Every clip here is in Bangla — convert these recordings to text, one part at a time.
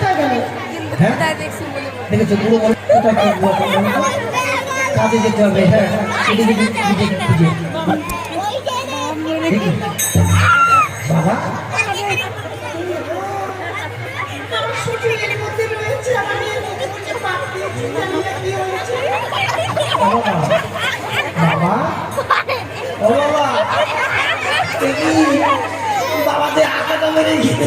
বলো। দেখেছ, পুরো? কাজে যেতে হ্যাঁ। বাবা বাবা? বাবা? ও বাবা। বাবা যে আঁকাটা মেরে গিয়েছে।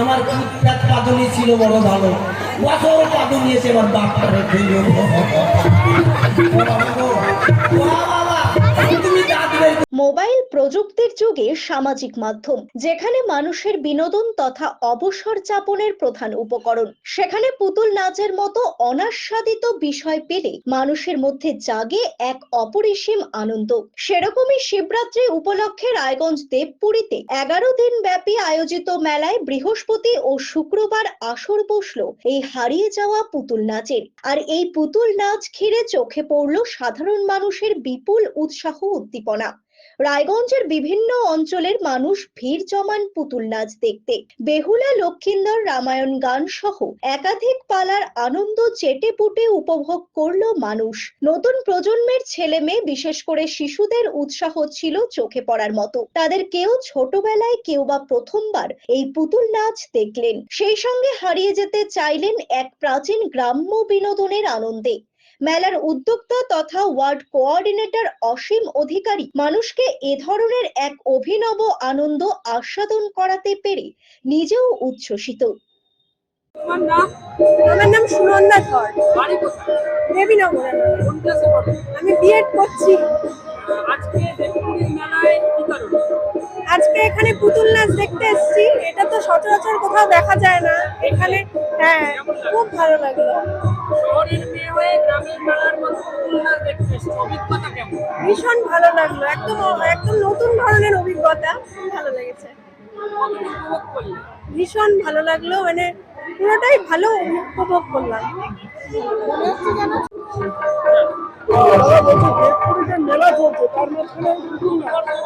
আমার ফুটপাত পাদনি ছিল বড় ভালো। বছর পাদনি এসে আমার বাপটারে বাবা। তুমি মোবাইল প্রযুক্তির যুগে সামাজিক মাধ্যম, যেখানে মানুষের বিনোদন তথা অবসর যাপনের প্রধান উপকরণ। সেখানে পুতুল নাচের মতো অনাস্বাদিত বিষয় পেলে মানুষের মধ্যে জাগে এক অপরিসীম আনন্দ। সেরকমই শিবরাত্রি উপলক্ষে রায়গঞ্জ দেবপুরীতে এগারো দিন ব্যাপী আয়োজিত মেলায় বৃহস্পতি ও শুক্রবার আসর বসল এই হারিয়ে যাওয়া পুতুল নাচের। আর এই পুতুল নাচ ঘিরে চোখে পড়ল সাধারণ মানুষের বিপুল উৎসাহ উদ্দীপনা। রায়গঞ্জের বিভিন্ন অঞ্চলের মানুষ ভিড় জমান পুতুল নাচ দেখতে। বেহুলা, লক্ষিন্দর রামায়ণ গান সহ একাধিক পালার আনন্দ চেটে পুটে উপভোগ করল মানুষ। নতুন প্রজন্মের ছেলে মেয়ে বিশেষ করে শিশুদের উৎসাহ ছিল চোখে পড়ার মতো। তাদের কেউ ছোটবেলায় কেউ বা প্রথমবার এই পুতুল নাচ দেখলেন। সেই সঙ্গে হারিয়ে যেতে চাইলেন এক প্রাচীন গ্রাম্য বিনোদনের আনন্দে। মেলার উদ্যোক্তা তথা ওয়ার্ড কোঅর্ডিনেটর অসীম অধিকারী মানুষকে এ ধরনের এক অভিনব আনন্দ আস্বাদন করাতে পেরে নিজেও উচ্ছ্বসিত। আমার নাম আমার নাম সুনন্দা ধর। দেবীনগর। হ্যাঁ খুব ভালো লাগল শহরের মেয়ে হয়ে গ্রামের মেলার মতো পুতুল দেখতে অভিজ্ঞতা কেমন? ভীষণ ভালো লাগল। একদম একদম নতুন ধরনের অভিজ্ঞতা। ভালো লেগেছে। ভীষণ ভালো লাগল। মানে পুরোটাই ভালো উপভোগ করলাম।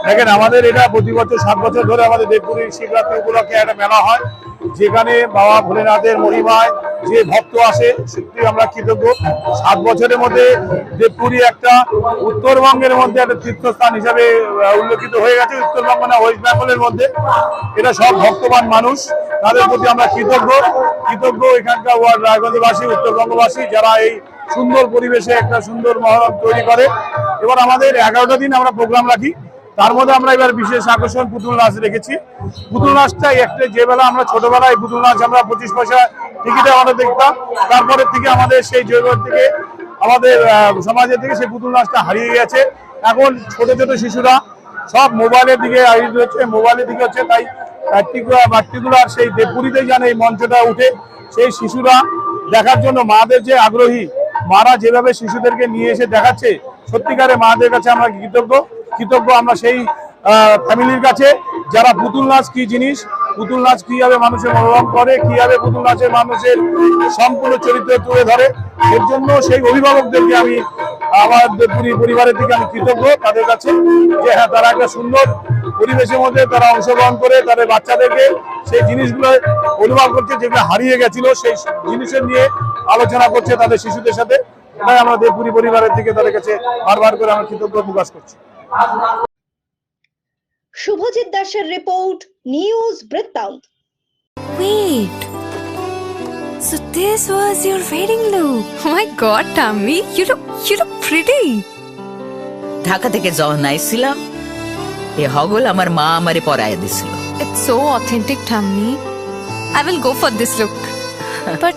দেখেন, আমাদের এটা প্রতি বছর সাত বছর ধরে আমাদের দেবপুরী শিবরাত্রি উপলক্ষে একটা মেলা হয়, যেখানে বাবা ভোলেনাথের মহিমায় যে ভক্ত আসে সত্যি আমরা কৃতজ্ঞ। সাত বছরের মধ্যে দেবপুরী একটা উত্তরবঙ্গের মধ্যে একটা তীর্থস্থান হিসাবে উল্লেখিত হয়ে গেছে, উত্তরবঙ্গ না, ওয়েস্ট বেঙ্গলের মধ্যে। এটা সব ভক্তবান মানুষ, তাদের প্রতি আমরা কৃতজ্ঞ। কৃতজ্ঞ এখানকার ওয়ার্ড রায়গঞ্জবাসী, উত্তরবঙ্গবাসী, যারা এই সুন্দর পরিবেশে একটা সুন্দর মহরম তৈরি করে। এবার আমাদের এগারোটা দিন আমরা প্রোগ্রাম রাখি। তার মধ্যে আমরা এবার বিশেষ আকর্ষণ পুতুল নাচ রেখেছি। পুতুল নাচটা একটা যে বেলা আমরা ছোটবেলায় পুতুল নাচ আমরা পঁচিশ পয়সা টিকিটে আমরা দেখতাম তারপরে থেকে আমাদের সেই জৈব থেকে, আমাদের সমাজের থেকে সেই পুতুল নাচটা হারিয়ে গেছে। এখন ছোট ছোট শিশুরা সব মোবাইলের দিকে হচ্ছে, মোবাইলের দিকে হচ্ছে, তাই পার্টিকুলার সেই দেবপুরীতে যেন এই মঞ্চটা উঠে, সেই শিশুরা দেখার জন্য মাদের যে আগ্রহী মারা যেভাবে শিশুদেরকে নিয়ে এসে দেখাচ্ছে, সত্যিকারে মাদের কাছে আমরা কৃতজ্ঞ। কৃতজ্ঞ আমরা সেই ফ্যামিলির কাছে। যারা পুতুল নাচ কি জিনিস, পুতুল নাচ কীভাবে মানুষের মনোরম করে, কীভাবে পুতুল নাচের মানুষের সম্পূর্ণ চরিত্র তুলে ধরে, এর জন্য সেই অভিভাবকদেরকে আমি, আমার পরিবারের থেকে আমি কৃতজ্ঞ তাদের কাছে যে হ্যাঁ তারা একটা সুন্দর পরিবেশের মধ্যে তারা অংশগ্রহণ করে তাদের বাচ্চাদেরকে সেই জিনিসগুলো অনুভব করছে, যেগুলো হারিয়ে গেছিল, সেই জিনিসের নিয়ে আলোচনা করছে তাদের শিশুদের সাথে এটাই আমরা দেবপুরী পরিবারের থেকে তাদের কাছে বারবার করে আমরা কৃতজ্ঞ প্রকাশ করছি শুভজিৎ দাসের রিপোর্ট নিউজ বৃত্তান্ত Wait. So this was your wedding look. Oh my god, Tammy, you look you look pretty. Dhaka থেকে যখন আইছিলাম এ হগল আমার মা আমারে পরায় দিছিল It's so authentic, Tammy. I will go for this look. but